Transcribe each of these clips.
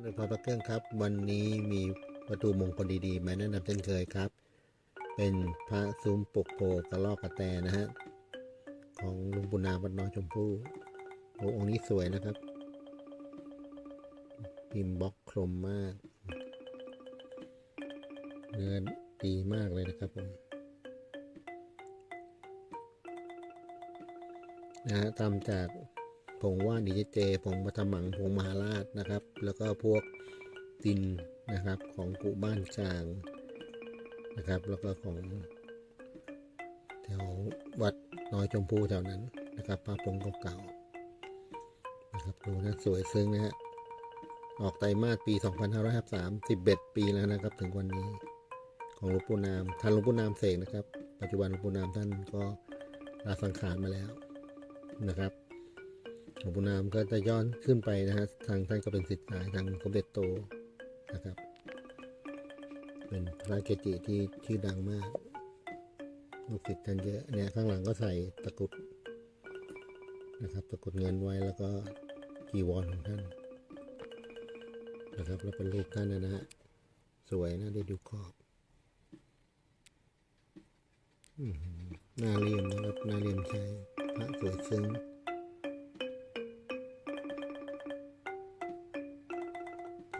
านในพอพระเครื่องครับ วันนี้มีวัตถุมงคลดีๆมาแนะนำเช่นเคยครับ เป็นพระซุ้มปกโพกระลอกกระแตนะฮะของหลุงปุนาวัดน้อยชมพู่โอ้องค์นี้สวยนะครับ พิมพ์บล็อกครมมากเนื้อดีมากเลยนะครับผมนะฮะทำจาก ผงว่านดีเจเจผงมัทมังผงมหาราชนะครับ แล้วก็พวกดินนะครับของกุบ้านกลางนะครับ แล้วก็ของแถววัดน้อยชมพูแถวนั้นนะครับพระผงเก่าๆนะครับดูนะสวยซึ้งนะฮะออกไตรมาสปี 2553 11 ปีแล้วนะครับ ถึงวันนี้ของหลวงปู่นามท่านหลวงปู่นามเสกนะครับ ปัจจุบันหลวงปู่นามท่านก็ลาสังขารมาแล้วนะครับ หลวงปู่นามก็จะย้อนขึ้นไปนะฮะทางท่านก็เป็นศิษย์สายทางสมเด็จโตนะครับ เป็นพระเกจิที่ชื่อดังมากลูกศิษย์ท่านเยอะเนี่ยข้างหลังก็ใส่ตะกุดนะครับตะกุดเงินไว้แล้วก็จีวรของท่านนะครับแล้วเป็นรูปท่านนะนะฮะสวยนะได้ดูขอบอหน้าเรียมนะครับหน้าเรียมใช้พระสวยซึ้ง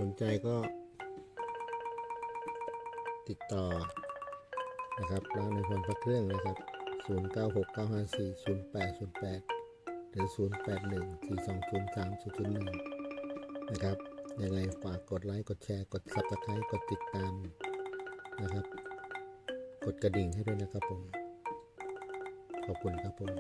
สนใจก็ติดต่อนะครับร้านในพรพระเครื่องนะครับ 0969540808 หรือ 0814203001 นะครับ ยังไงฝากกดไลค์ กดแชร์ กด Subscribe กดติดตามนะครับ กดกระดิ่งให้ด้วยนะครับผม ขอบคุณครับผม